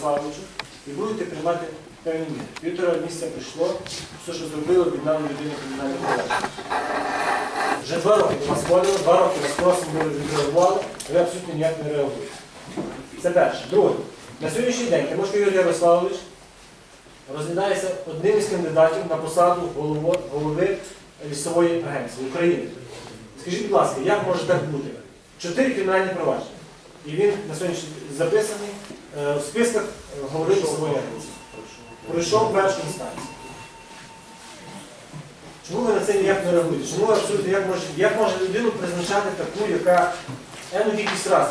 Ярославовичу і будете приймати певні міри. Півтора місяця прийшло, все, що зробили, об'єднали людину кримінальне провадження. Вже два роки вас ходили, два роки вас просимо, відреагували, а ви абсолютно ніяк не реагуєте. Це перше. Друге. На сьогоднішній день Тимошко Ігор Ярославович розглядається одним із кандидатів на посаду голово- голови лісової агенції України. Скажіть, будь ласка, як може так бути? Чотири кримінальні провадження. І він на сьогоднішній записаний в списках е, лісової агенції. Пройшов першу інстанцію. Чому ви на це ніяк не реагуєте? Чому ви абсолютно як може, як може людину призначати таку, яка ену кількість раз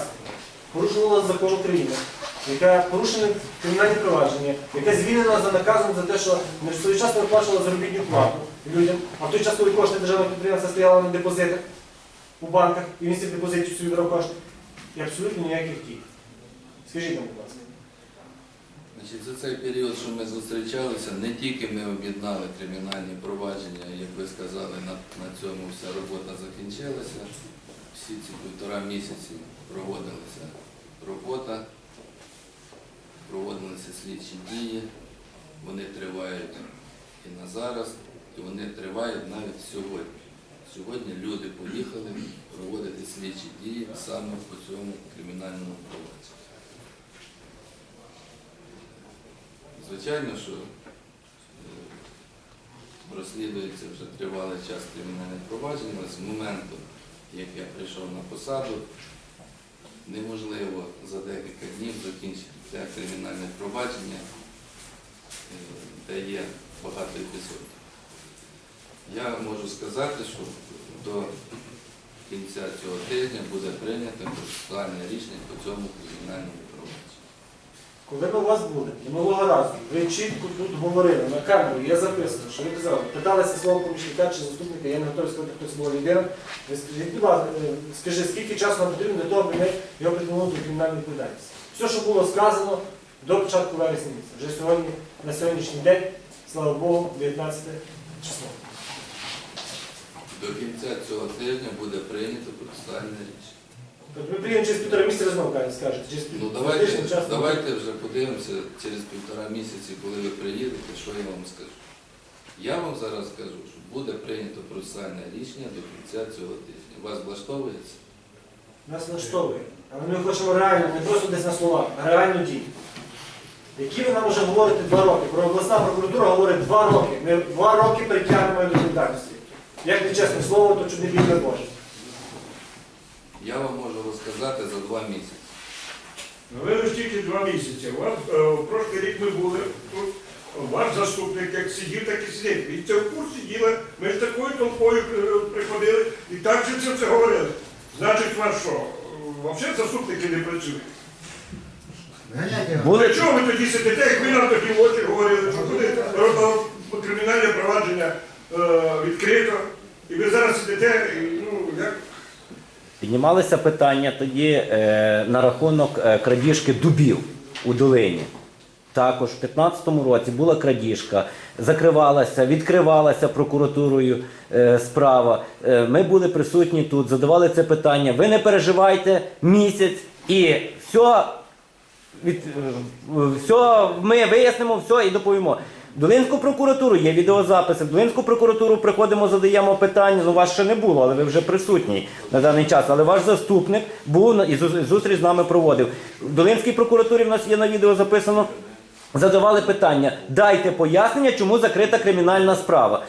порушувала закон України, яка порушена кримінальні провадження, яка звільнена за наказом за те, що не своєчасно виплачувала заробітну плату людям, а в той час, коли кошти державного підприємства стояли на депозитах у банках, і він з цих депозитів собі брав кошти. І абсолютно ніяких дій. Скажіть будь ласка. Значить, за цей період, що ми зустрічалися, не тільки ми об'єднали кримінальні провадження, як ви сказали, на, на цьому вся робота закінчилася. Всі ці півтора місяці проводилася робота, проводилися слідчі дії, вони тривають і на зараз, і вони тривають навіть сьогодні. Сьогодні люди поїхали проводити слідчі дії саме по цьому кримінальному провадженню. Звичайно, що е, розслідується вже тривалий час кримінальне провадження, з моменту, як я прийшов на посаду, неможливо за декілька днів закінчити це кримінальне провадження, е, де є багато епізодів. Я можу сказати, що до кінця цього тижня буде прийнято процесуальне рішення по цьому кримінальному. Коли ми у вас були, минулого разу, ви чітко тут говорили на камеру, є записано, що ви казали, питалися свого помічника чи заступника, я не готовий сказати, хто це була людина. Ви скажіть, будь ласка, е, скажи, скільки часу нам потрібно для того, аби ми його притягнули до кримінальної відповідальності. Все, що було сказано до початку вересня місяця. Вже сьогодні, на сьогоднішній день, слава Богу, 19 число. До кінця цього тижня буде прийнято процесуальне рішення. Тобто ми приїдемо через півтора місяця знову кажуть, скажете, через Ну давайте, тиждень давайте вже подивимося через півтора місяці, коли ви приїдете, що я вам скажу. Я вам зараз скажу, що буде прийнято процесуальне рішення до кінця цього тижня. Вас влаштовується? Нас влаштовує. Але ми хочемо реально, не просто десь на словах, а реально дії. Які ви нам вже говорите два роки? Про обласна прокуратура говорить два роки. Ми два роки притягнемо до відповідальності. Як не чесне слово, то чудо більше Боже. Я вам можу розказати за два місяці. Ну, ви ж тільки два місяці. У вас е, в прошлий рік ми були тут. Ваш заступник як сидів, так і сидить. І це в курсі діла. Ми ж такою толпою е, приходили і так же це все говорили. Значить, вас що? Взагалі заступники не працюють. Для чого ви тоді сидите, як ви нам тоді в очі говорили, що буде кримінальне провадження е, відкрито, і ви зараз сидите, і, ну, як Піднімалися питання тоді е, на рахунок е, крадіжки дубів у долині. Також в 2015 році була крадіжка, закривалася, відкривалася прокуратурою е, справа. Е, ми були присутні тут, задавали це питання. Ви не переживайте місяць і все, від, е, все ми вияснимо все і доповімо. Долинську прокуратуру є відеозаписи. В Долинську прокуратуру приходимо, задаємо питання. Ну, вас ще не було, але ви вже присутній на даний час. Але ваш заступник був і зустріч з нами проводив. В Долинській прокуратурі в нас є на відео записано. Задавали питання, дайте пояснення, чому закрита кримінальна справа.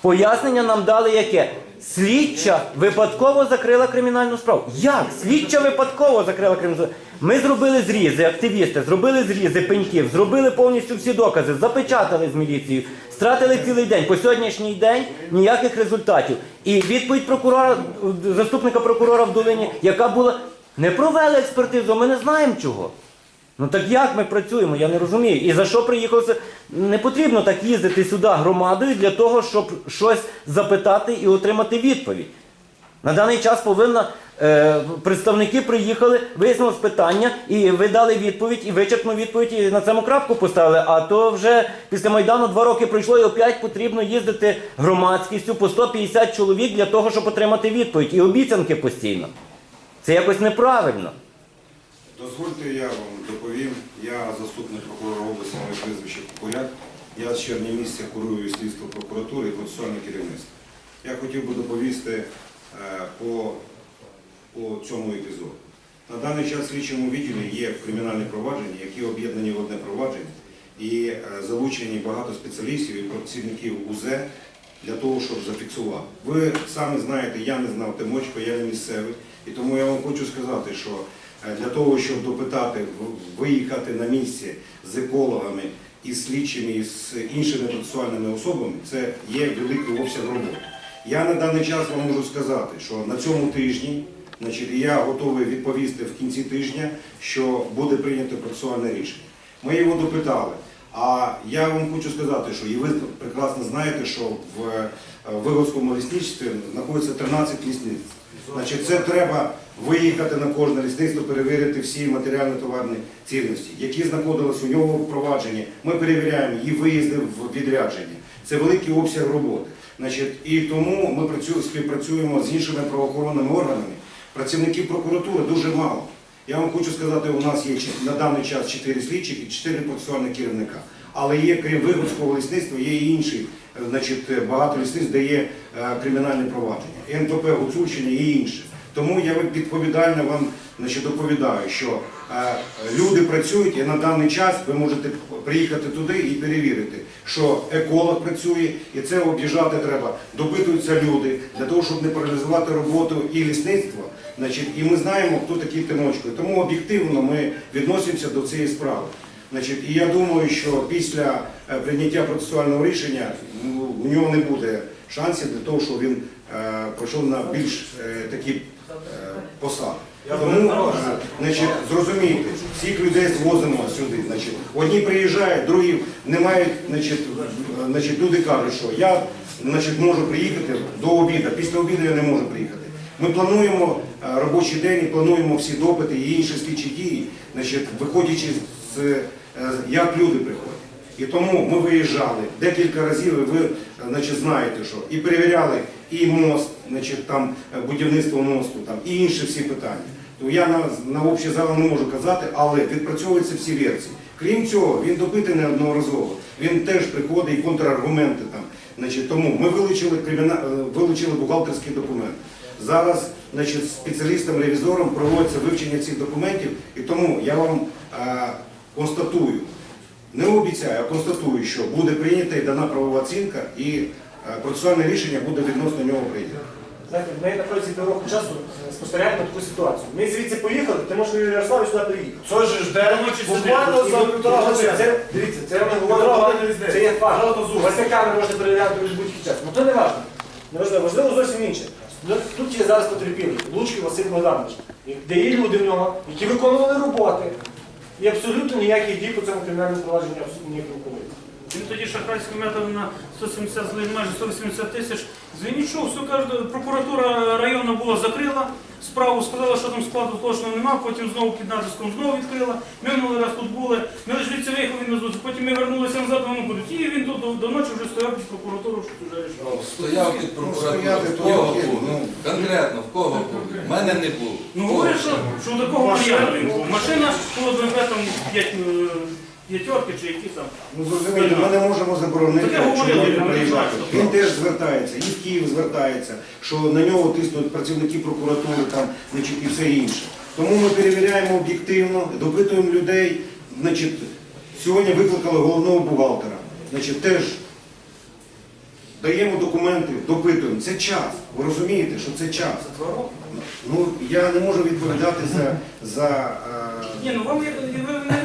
Пояснення нам дали яке? Слідча випадково закрила кримінальну справу. Як? Слідча випадково закрила кримінальну справу. Ми зробили зрізи, активісти, зробили зрізи пеньків, зробили повністю всі докази, запечатали з міліцією, стратили цілий день. По сьогоднішній день ніяких результатів. І відповідь прокурора, заступника прокурора в Долині, яка була, не провели експертизу, ми не знаємо чого. Ну так як ми працюємо, я не розумію. І за що приїхав? це? Не потрібно так їздити сюди громадою для того, щоб щось запитати і отримати відповідь. На даний час повинна Е, представники приїхали, вияснилось питання, і ви дали відповідь, і вичерпну відповідь, і на цьому крапку поставили. А то вже після Майдану два роки пройшло, і опять потрібно їздити громадськістю по 150 чоловік для того, щоб отримати відповідь. І обіцянки постійно. Це якось неправильно. Дозвольте, я вам доповім. Я заступник прокурора області, моє прізвище Кукуряк. Я з червня місяця курую слідство прокуратури і процесуальне керівництво. Я хотів би доповісти е, по, по цьому епізоду. На даний час в слідчому відділі є кримінальні провадження, які об'єднані в одне провадження, і е, залучені багато спеціалістів і працівників УЗ для того, щоб зафіксувати. Ви самі знаєте, я не знав Тимочко, я не місцевий, і тому я вам хочу сказати, що для того, щоб допитати, виїхати на місці з екологами і слідчими, з іншими процесуальними особами, це є великий обсяг роботи. Я на даний час вам можу сказати, що на цьому тижні значить, я готовий відповісти в кінці тижня, що буде прийнято процесуальне рішення. Ми його допитали. А я вам хочу сказати, що і ви прекрасно знаєте, що в е, Виговському лісничестві знаходиться 13 лісництв. Значить, це треба виїхати на кожне лісництво, перевірити всі матеріально-товарні цінності, які знаходились у нього в провадженні. Ми перевіряємо і виїзди в відрядження. Це великий обсяг роботи. Значить, і тому ми працю- співпрацюємо з іншими правоохоронними органами. Працівників прокуратури дуже мало. Я вам хочу сказати, у нас є на даний час 4 слідчих і 4 процесуальних керівника. Але є, крім Вигодського лісництва, є і інші, е, значить, е, багато лісництв, де є е, кримінальні провадження. НПП Гуцульщини і інше. Тому я відповідально вам доповідаю, що е, люди працюють і на даний час ви можете приїхати туди і перевірити, що еколог працює, і це об'їжджати треба. Допитуються люди для того, щоб не паралізувати роботу і лісництва. Значить, і ми знаємо, хто такий Тимочко. Тому об'єктивно ми відносимося до цієї справи. І я думаю, що після е, прийняття процесуального рішення у нього не буде шансів для того, щоб він е, пройшов на більш е, такі е, посади. Тому, значить, зрозумійте, всіх людей звозимо сюди. Значить, одні приїжджають, другі не мають, значить, значить, люди кажуть, що я значить, можу приїхати до обіду, після обіду я не можу приїхати. Ми плануємо робочий день і плануємо всі допити і інші слідчі дії, значить, виходячи з як люди приходять. І тому ми виїжджали декілька разів, і ви значить, знаєте, що і перевіряли і мост, значить, там е, будівництво мосту, там, і інші всі питання. То я на, на общий зал не можу казати, але відпрацьовуються всі версії. Крім цього, він допитаний неодноразово. Він теж приходить і контраргументи там. Значить, тому ми вилучили, криміна... е, вилучили бухгалтерський документ. Зараз значить, спеціалістам-ревізорам проводиться вивчення цих документів, і тому я вам е, констатую, не обіцяю, а констатую, що буде прийнята і дана правова оцінка, і е, процесуальне рішення буде відносно нього прийнято. Знаєте, ми на протязі півроку часу е, спостерігаємо таку ситуацію. Ми звідси поїхали, тому що Юрій Ярославович сюди приїхав. Що ж жде? Буквально за півтора години. Це, дивіться, це години різниці. це є факт. Васяками можна перевіряти в будь-який час. Ну то не важливо. Не важливо, важливо зовсім інше. Ну, Тут є зараз потерпілий, Лучкий Василь Богданович, де є люди в нього, які виконували роботи. І абсолютно ніяких дій по цьому кримінальному провадженню не проводиться. Він тоді шахрайським методом на 170 злив майже 180 тисяч. Звільніть, що все каже, прокуратура району була закрила справу, сказала, що там складу точно нема, потім знову під натиском знову відкрила. Ми минулий раз тут були, ми лише звідси виїхали він нас потім ми вернулися назад, вони будуть. І він тут до, до ночі вже стояв під прокуратурою, що вже рішив. Стояв під прокуратурою. стояти В кого був? ну. Конкретно, в кого був? В мене не був. Ну говорять, що, такого він. Машина було там п'ять, е, п'ятерки чи які там. Ну зрозумійте, ми не можемо заборонити я приїжджати. не знаю, Він теж звертається, і в Київ звертається, що на нього тиснуть працівники прокуратури там, значить, і все інше. Тому ми перевіряємо об'єктивно, допитуємо людей. Значить, сьогодні викликали головного бухгалтера. Значить, теж даємо документи, допитуємо. Це час. Ви розумієте, що це час. Ну, я не можу відповідати за, за е, Ні, ну вам як- ви не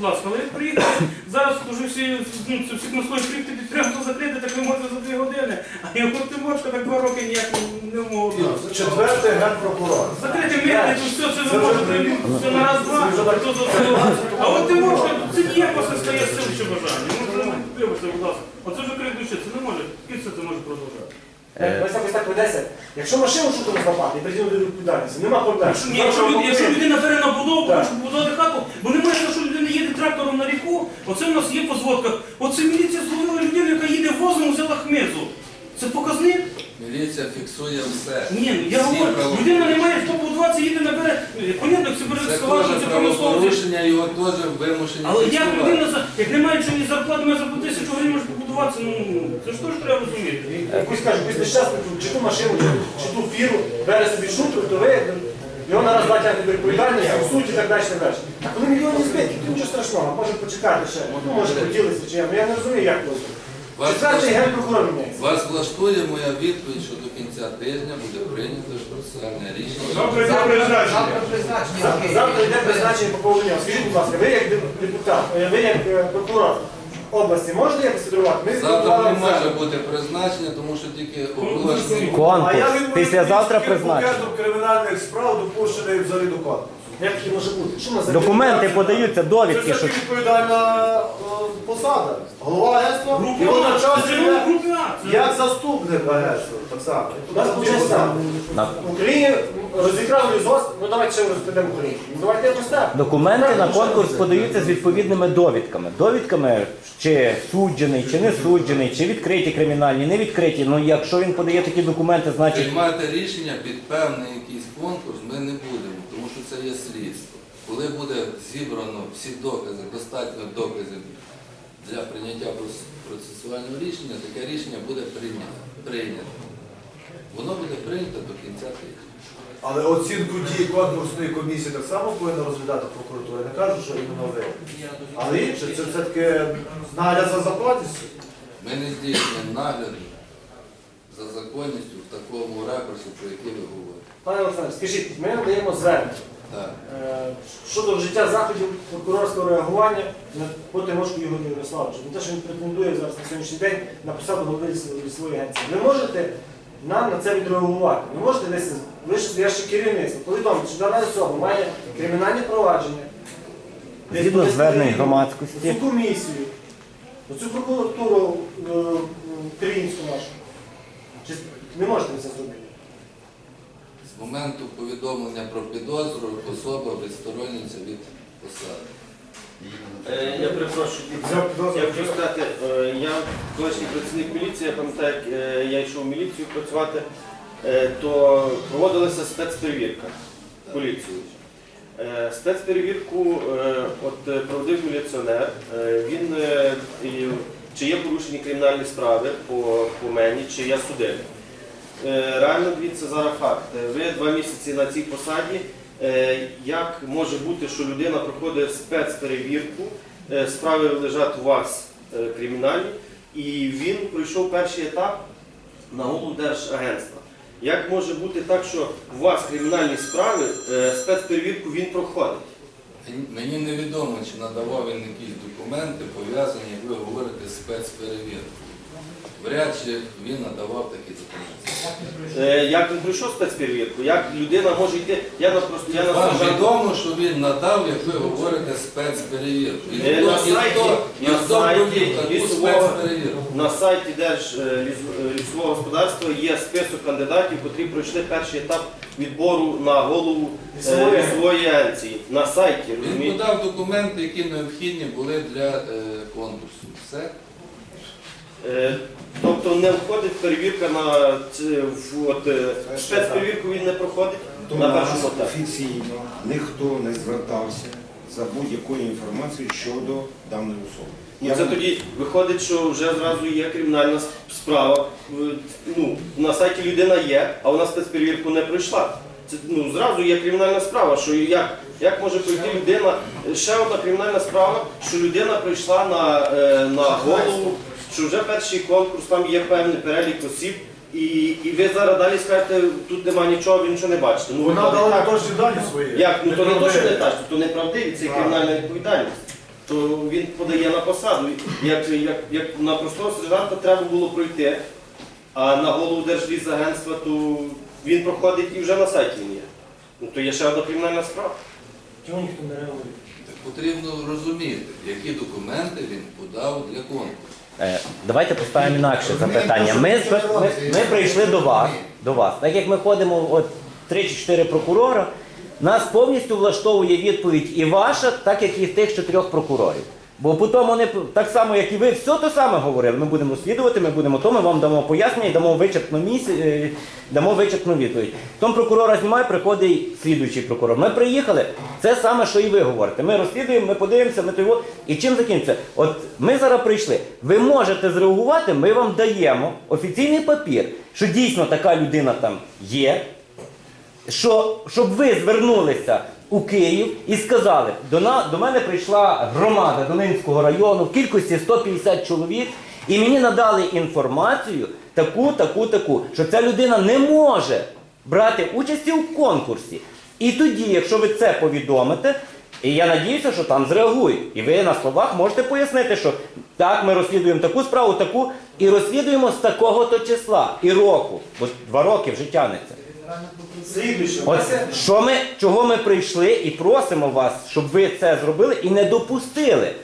будь ласка, але як приїхали, зараз вже всі, ну, це всі на свої підприємство закрити, так ви можете за дві години, а його Тимочка так два роки ніяк не вмов. Четвертий генпрокурор. Закрити митник, то все це ви можете все на раз-два, то за це. А от Тимочка, це ніяко все стає сил чи бажання. Ну, це вибачте, будь ласка. Оце вже крик це не може, скільки це може продовжати? Е. Ось так ведеться. Якщо машину то злапати і прийти до відповідальності, нема проблем. Якщо, людина бере на будову, Так. хоче побудувати хату, бо немає що їде трактором на ріку, оце в нас є по зводках. Оце міліція зловила людину, яка їде возом, взяла хмезу. Це показник? Міліція фіксує все. Ні, ну я Всі говорю, правопорушення. людина не має хто будуватися, їде набере. Понятно, це бере Це теж це промисловці. правопорушення, його теж вимушені Але як фіксувати. людина, за- як немає чого ні зарплати, має за по тисячу гривень може побудуватися, ну це ж теж треба розуміти. Якусь кажу, якусь нещасну чи ту машину, чи, чи ту фіру, бере собі шутку, то ви його на раз батяти до відповідальності, в суд і так далі, так далі. А коли мільйонні страшного, може почекати ще. Ну, може хотілося, чи я, ну я не розумію, як то. Вас, Четвертий генпрокурор міняється. вас влаштує моя відповідь, що до кінця тижня буде прийнято процесуальне рішення. Завтра йде призначення. Завтра, завтра йде призначення по поводу Скажіть, будь ласка, ви як депутат, е, ви як е, прокурор області можете фігурувати? Ми Завтра не може бути призначення, тому що тільки оголошені. Конкурс. Післязавтра призначення. пакетом кримінальних справ допущений взагалі до конкурсу. Як таке може бути? Що нас за Документи подаються, Це довідки, все що відповідальна е, посада. Голова агентства Група і А, це це- як заступник агентства. Так само. У нас виходить так. На- В Україні розіграли лісгосп, ну давайте ще розповідемо Україну. Ну давайте якось так. документи на конкурс подаються з відповідними довідками. Довідками, чи суджений, чи не суджений, чи відкриті кримінальні, не відкриті. Ну якщо він подає такі документи, значить Приймати рішення під певний якийсь конкурс ми не будемо, це є слідство. Коли буде зібрано всі докази, достатньо доказів для прийняття процесуального рішення, таке рішення буде прийнято. Воно буде прийнято до кінця тижня. Але оцінку дій конкурсної комісії так само повинна розглядати прокуратура. Я не кажу, що іменно ви. Але інше, це все-таки нагляд за законністю. Ми не здійснюємо нагляду за законністю в такому ракурсі, про який ви говорите. Пане Олександр, скажіть, ми надаємо звернення е, щодо вжиття заходів прокурорського реагування на по Тимошку Ігорю Ярославовичу. Не те, що він претендує зараз на сьогоднішній день на посаду голови лісової агенції. Ви можете нам на це відреагувати? Ви можете десь, ви ж я ще керівництво, повідомити, що дана особа має кримінальне провадження. згідно звернень громадськості. Цю комісію, оцю прокуратуру е, е, українську нашу. Чи не можете ви це зробити? Моменту повідомлення про підозру особа відсторонюється від посади. Е, Я перепрошую, я хочу сказати, е, я колишній працівник міліції, я пам'ятаю, як е, я йшов в міліцію працювати, е, то проводилася спецперевірка поліцією. Е, Спецперевірку е, от е, проводив міліціонер, Е, він е, і- чи є порушені кримінальні справи по, по мені, чи я судив. Е, Реально дивіться зараз факт. Е, Ви два місяці на цій посаді. Е, Як може бути, що людина проходить спецперевірку, справи лежать у вас кримінальні, і він пройшов перший етап на голову Держагентства. Як може бути так, що у вас кримінальні справи, спецперевірку він проходить? Мені- невідомо, чи надавав він якісь документи, пов'язані, як ви говорите, з спецперевіркою. Вряд чи він надавав такі документи. Е, Як він пройшов спецперевірку? Як людина може йти? Я на просто я на Вам сержант- відомо, що він надав, як ви говорите, спецперевірку. І Е, хто, на і сайті- хто, і на хто сайті провів таку лісового- спецперевірку? На сайті Держлісового господарства є список кандидатів, які пройшли перший етап відбору на голову е, Лісової. лісової агенції. На сайті, Він розумієте? подав документи, які необхідні були для е, конкурсу. Все. Е, Тобто не входить перевірка на в- от, е, спецперевірку він не проходить До на нас першому етапі. офіційно ніхто не звертався за будь-якою інформацією щодо даної особи. Ну, Я це вам- тоді виходить, що вже зразу є кримінальна с- справа. В- Ну, на сайті людина є, а вона спецперевірку не пройшла. Це ну, зразу є кримінальна справа, що як, як може пройти людина. Ще одна кримінальна справа, що людина прийшла на, е, на голову, що вже перший конкурс, там є певний перелік осіб, і, і ви зараз далі скажете, тут нема нічого, ви нічого не бачите. Ну, Вона виходить дала так. точні дані свої. Як? Ну то не то, що не так, то неправдиві, це кримінальна відповідальність. То він подає на посаду. Як, як, як на простого сержанта треба було пройти, а на голову Держлісагентства, то він проходить і вже на сайті він є. Ну то є ще одна кримінальна справа. Чому ніхто не реагує? Потрібно розуміти, які документи він подав для конкурсу. Е, Давайте поставимо інакше запитання. Ми, ми, ми прийшли до вас, до вас. Так як ми ходимо от 3 чи 4 прокурора, нас повністю влаштовує відповідь і ваша, так як і тих чотирьох прокурорів. Бо потім вони так само, як і ви, все те саме говорили. Ми будемо розслідувати, ми будемо то, ми вам дамо пояснення дамо вичерпну місці, е, дамо вичерпну відповідь. Потім прокурора знімає, приходить слідуючий прокурор. Ми приїхали, це саме, що і ви говорите. Ми розслідуємо, ми подивимося, ми того. І чим закінчиться? От ми зараз прийшли. Ви можете зреагувати, ми вам даємо офіційний папір, що дійсно така людина там є, що, щоб ви звернулися у Київ і сказали, до, на, до мене прийшла громада Долинського району в кількості 150 чоловік, і мені надали інформацію таку, таку, таку, що ця людина не може брати участі у конкурсі. І тоді, якщо ви це повідомите, і я надіюся, що там зреагують. І ви на словах можете пояснити, що так, ми розслідуємо таку справу, таку, і розслідуємо з такого-то числа і року, бо два роки вже тягнеться. От що ми, чого ми прийшли і просимо вас, щоб ви це зробили і не допустили.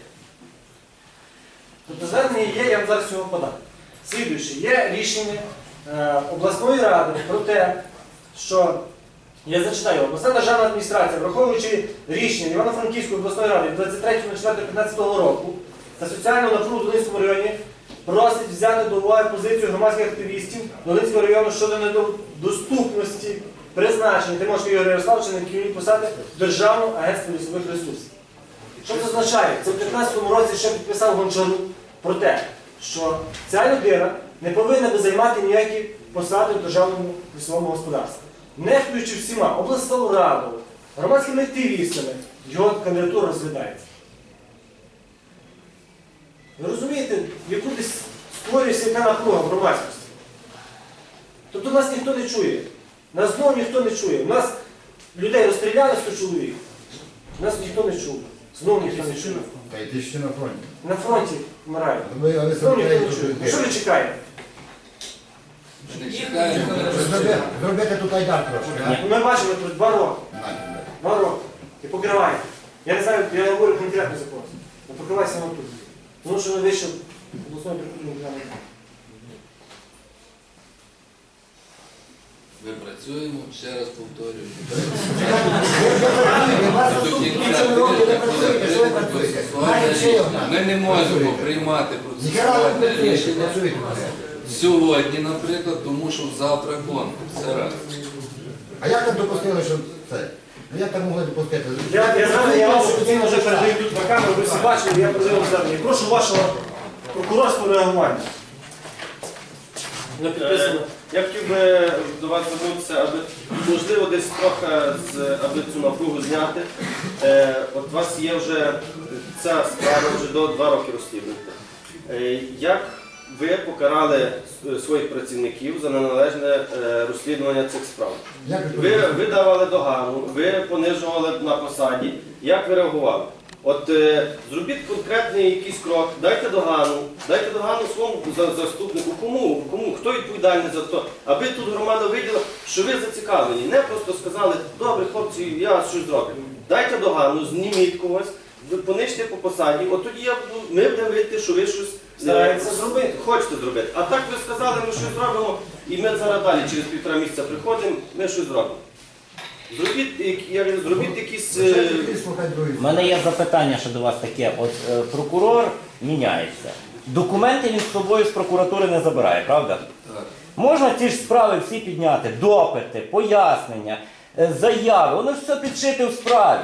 Тобто звернення є, я вам зараз його подам. Слідуюче, є рішення е, обласної ради про те, що я зачитаю, обласна державна адміністрація, враховуючи рішення Івано-Франківської обласної ради від 23.04.15 року та соціальну напругу в Долинському районі, просить взяти до уваги позицію громадських активістів Долинського району щодо недоступності призначення Тимошка Ігоря Ярославовича на керівні посади Державного агентства лісових ресурсів. Що це означає? Це в 2015 році ще підписав Гончарук про те, що ця людина не повинна би займати ніякі посади в державному лісовому господарстві. Нехтуючи всіма обласною радою, громадськими активістами, його кандидатура розглядається. Ви розумієте, яку десь створюється яка напруга в громадськості? Тобто нас ніхто не чує. Нас знову ніхто не чує. У нас людей розстріляли 100 чоловік. Нас ніхто не чув. Знову ніхто не чує. Та й ще на фронті. На фронті вмирають. Знову ніхто не чує. що Що ви чекаєте? Зробити, тут айдар трошки, а? Ну, Ми бачимо тут два роки. Два роки. І покриваєте. Я не знаю, я не говорю конкретно за когось. Ну покривай саме тут. Тому що ми вийшов Ми працюємо, ще раз повторюю. Ми не можемо приймати процесуальне рішення сьогодні, наприклад, тому що завтра конкурс. Це раз. А як так допустили, що це? Ну як так могли допустити? Я, я знаю, я вам вже передаю тут на камеру, ви всі бачили, я передаю вам звернення. Прошу вашого прокурорського реагування. Не підписано. Я хотів би до вас звернутися, аби можливо десь трохи з, аби цю напругу зняти. Е, от у вас є вже ця справа вже до два роки розслідуєте. Е, як ви покарали с- своїх працівників за неналежне е, розслідування цих справ? Ви, ви давали догану, ви понижували на посаді. Як ви реагували? От е, зробіть конкретний якийсь крок, дайте догану, дайте догану своєму за- заступнику. Кому? Кому? Хто відповідальний за то? Аби тут громада виділа, що ви зацікавлені. Не просто сказали, добре, хлопці, я щось зроблю. Дайте догану, зніміть когось, ви понижте по посаді. От тоді я буду, ми будемо видіти, що ви щось е, Стараєтеся зробити. Хочете зробити. А так ви сказали, ми щось зробимо, і ми зараз далі через півтора місяця приходимо, ми щось зробимо. Зробіть, як- як- зробіть якісь. е, У мене є запитання ще до вас таке. От е, прокурор міняється. Документи він з собою з прокуратури не забирає, правда? Так. Можна ці ж справи всі підняти, допити, пояснення, е, заяви, воно ж все підшите в справі.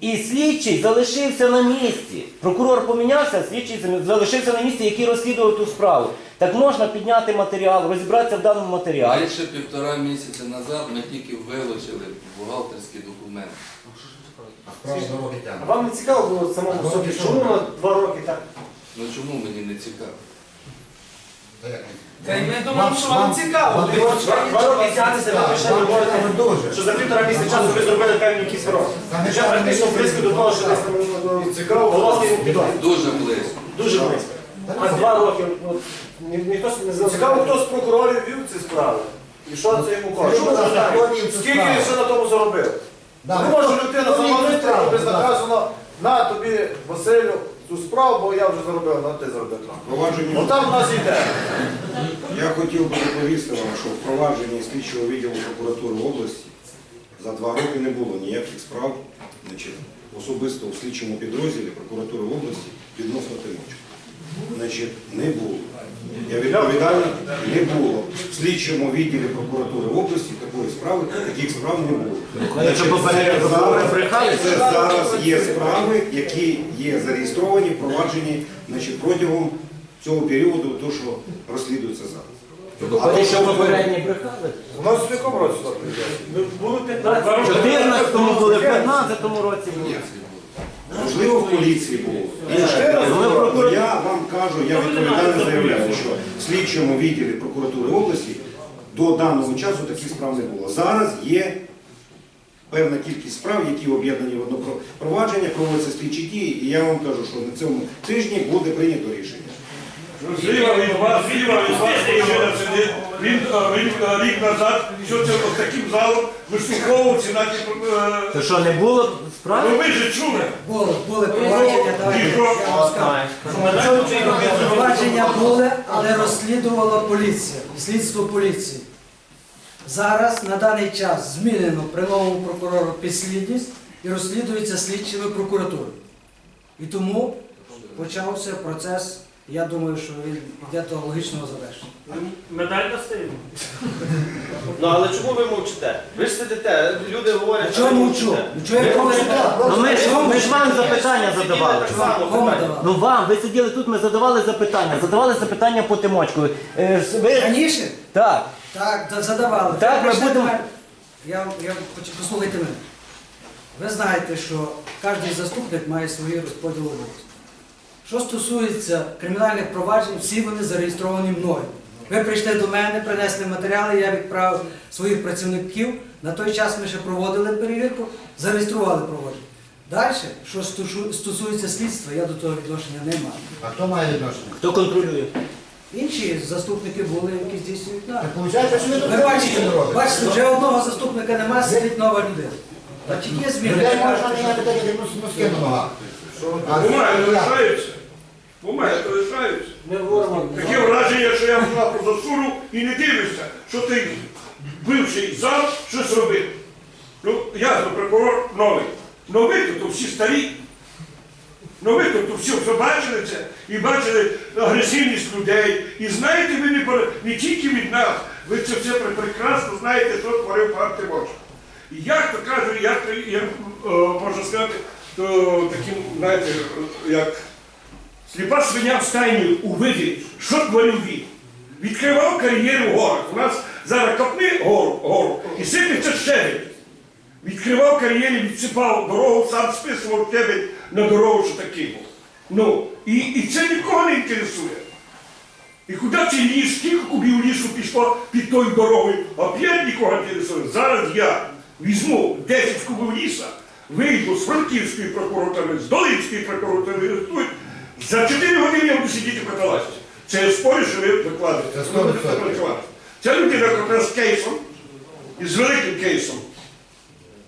І слідчий залишився на місці. Прокурор помінявся, а слідчий залишився на місці, який розслідував ту справу. Так можна підняти матеріал, розібратися в даному матеріалі. Менше півтора місяця назад ми тільки вилучили бухгалтерські документи. А вам не цікаво було самому собі, чому на два роки так? Ну чому мені не цікаво? Та? Й ми думали, що вам цікаво. Два, роки тягнеться, ви Так, ще вам говорите, що за півтора місяця часу ви зробили певні якісь кроки. Та Вже практично близько до того, що десь там ну, цікаво, голосний. Дуже близько. Дуже близько. А два роки, от, ні- ніхто не знав. Цікаво, хто з прокурорів вів ці справи. І що це йому коштує? Що за законів Скільки він ще на тому заробив? Да, Не ну, може хто- людина хто їх замовити, відправив, коли да. безнаказано, на тобі, Василю, цю справу, бо я вже заробив, на ти заробив трохи. Провадження. Отам в нас йде. Я хотів би доповісти вам, що в провадженні слідчого відділу прокуратури області за два роки не було ніяких справ, значить, особисто у слідчому підрозділі прокуратури області відносно Тимочка. Значить, не було. Я відповідаю, не було. В слідчому відділі прокуратури області такої справи, таких справ не було. Значить, це зараз, це зараз є справи, які є зареєстровані, впроваджені значить, протягом цього періоду, то, що розслідується зараз. Виходить, що попередні брехали. У нас в якому році? Ну, Було 15 В 14-му були, в 15-му році були. Можливо, в поліції було. Інше. Кажу, я відповідально заявляю, що в слідчому відділі прокуратури області до даного часу таких справ не було. Зараз є певна кількість справ, які об'єднані в однопровадження, провадження, проводяться слідчі дії, і я вам кажу, що на цьому тижні буде прийнято рішення. Зліва від вас, зліва від вас. Він, е, він е, рік назад, що це ось таким залом вислуховувався на ті... е, То що, не було справи? Ну ви ж чули. Були, були провадження, давайте я вам скажу. Провадження були, але розслідувала поліція, слідство поліції. Зараз на даний час змінено при новому прокурору підслідність і розслідується слідчими прокуратури. І тому почався процес, я думаю, що він йде до логічного завершення. Медаль достаємо. Ну але чому ви мовчите? Ви ж сидите, люди говорять, А чого ви мовчу? мовчите. Ну чого я. Ну ми ж, ми ж вам запитання задавали. так само питання. Ну вам, ви сиділи тут, ми задавали запитання. Задавали запитання по Тимочку. Е, ж ви... Раніше? Так. Так, да- задавали. Так, ми будемо- Я, я хоч- послухайте мене. Ви знаєте, що кожен заступник має свої розподіл обов'язків. Що стосується кримінальних проваджень, всі вони зареєстровані мною. Ви прийшли до мене, принесли матеріали, я відправив своїх працівників. На той час ми ще проводили перевірку, зареєстрували провадження. Далі, що стосується слідства, я до того відношення не маю. А хто має відношення? Хто контролює? Інші заступники були, які здійснюють нагляд. Так виходить, що ви тут бачите, не робите. бачите, вже одного заступника немає, сидить нова людина. Значить, є зміни. Людей Ви можна міняти так, як носки на ногах. А Бумаги як? лишаються. Бумаги лишаються. Ми говоримо Таке враження, що я просто засунув і не дивишся, що ти бивший зал щось робив. Ну, я прокурор новий. Новий, то всі старі. Новий, то всі все бачили це і бачили агресивність людей. І знаєте, ви не, не тільки від нас, ви це все прекрасно знаєте, що творив пан Тимош. І як то кажу, як, то- як е, можна сказати, то таким, знаєте, як Сліпа свиня в стайні у виді, що творив він. Відкривав кар'єру в горах. У нас зараз копни гору, гору і сипеться щебень. Відкривав кар'єру, відсипав дорогу, сам списував тебе на дорогу, що такий був. Ну, і, і це нікого не інтересує. І куди цей ліс, скільки кубів лісу пішло під тою дорогою, опять нікого не інтересує. Зараз я візьму 10 кубів ліса, вийду з Франківської прокуратури, з Долинської прокуратури. За 4 години я буду сидіти в каталасті. Це я спорю, що ви викладаєте. Це 100%. Людина, яка з кейсом, і з великим кейсом.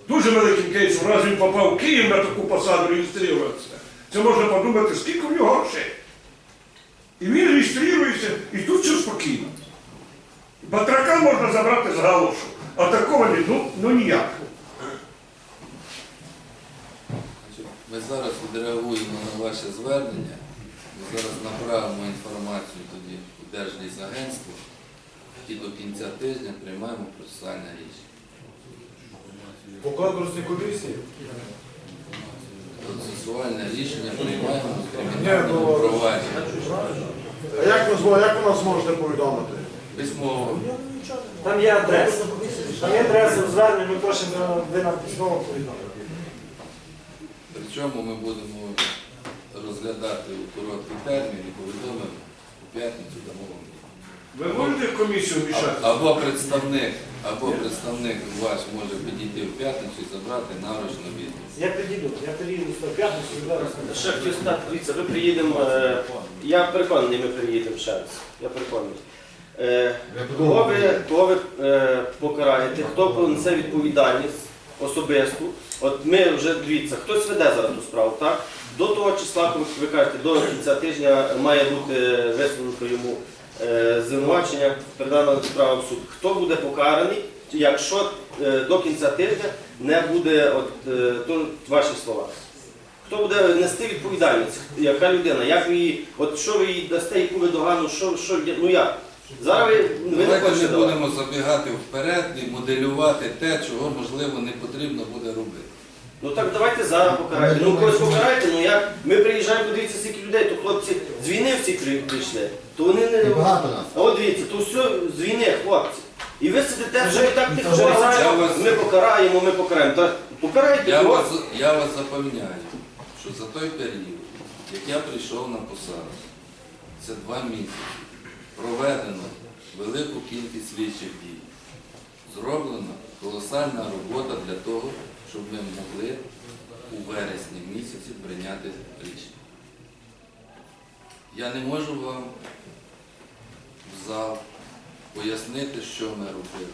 Дуже великим кейсом, раз він попав в Київ на таку посаду реєструватися. Це можна подумати, скільки в нього грошей. І він реєструється, і тут все спокійно. Батрака можна забрати з галошу, а такого не, ну, ну ніяк. Значить, Ми зараз відреагуємо на ваше звернення. Ми зараз направимо інформацію тоді у Держлісагентство і до кінця тижня приймаємо процесуальне рішення. По конкурсній комісії? Процесуальне рішення приймаємо кримінальному ну, провадженні. А як ви, змо- як ви нас можете повідомити? Письмово. Там є адреса. Там є адреса звернення, ми просимо, ви нам знову повідомили. Причому ми будемо розглядати у короткий термін і повідомимо у п'ятницю дамо вам. Ви можете в комісію мішати? Або представник, або представник ваш може підійти в п'ятницю і забрати нарочну відповідь. Я підійду, я підійду в п'ятницю і зараз. Ще хотів сказати, дивіться, ви приїдемо, е, я переконаний, ми приїдемо ще раз. Я переконаний. Е, Кого ви, кого ви е, покараєте, хто понесе відповідальність особисту. От ми вже дивіться, хтось веде зараз ту справу, так? До того числа, коли ви кажете, до кінця тижня має бути висунуто йому е, звинувачення, передана справа в суд. Хто буде покараний, якщо е, до кінця тижня не буде, от е, то ваші слова. Хто буде нести відповідальність? Яка людина? Як ви її, от що ви їй дасте, яку ви догану, що, що ну як? Зараз ви, не Давайте хочете давати. будемо забігати вперед і моделювати те, чого можливо не потрібно буде робити. Ну так давайте зараз покарайте. Ну когось покарайте, ну як ми приїжджаємо, подивіться скільки людей, то хлопці з війни всі при- прийшли. То вони не. Багато нас. А от дивіться, то все з війни, хлопці. І ви сидите, що ви так тихо я вас- ми покараємо, ми покараємо. Та покарайте Я вас, я вас запевняю, що за той період, як я прийшов на посаду, це два місяці, проведено велику кількість слідчих дій. Зроблена колосальна робота для того, щоб ми могли у вересні місяці прийняти рішення. Я не можу вам в зал пояснити, що ми робили.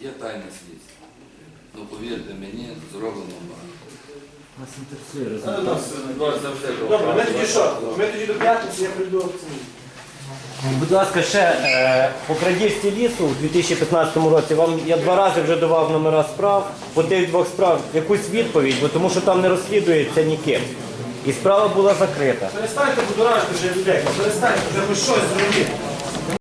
Є тайне слідство. Ну повірте мені, зроблено багато. Нас інтересує результат. Добре, ми тоді що? Ми тоді до п'ятниці, я прийду в цей. Будь ласка, ще е, по крадіжці лісу у 2015 році вам я два рази вже давав номера справ. По тих двох справ якусь відповідь, бо тому що там не розслідується ніким. І справа була закрита. Перестаньте будоражити вже людей, перестаньте вже хоч щось зробити.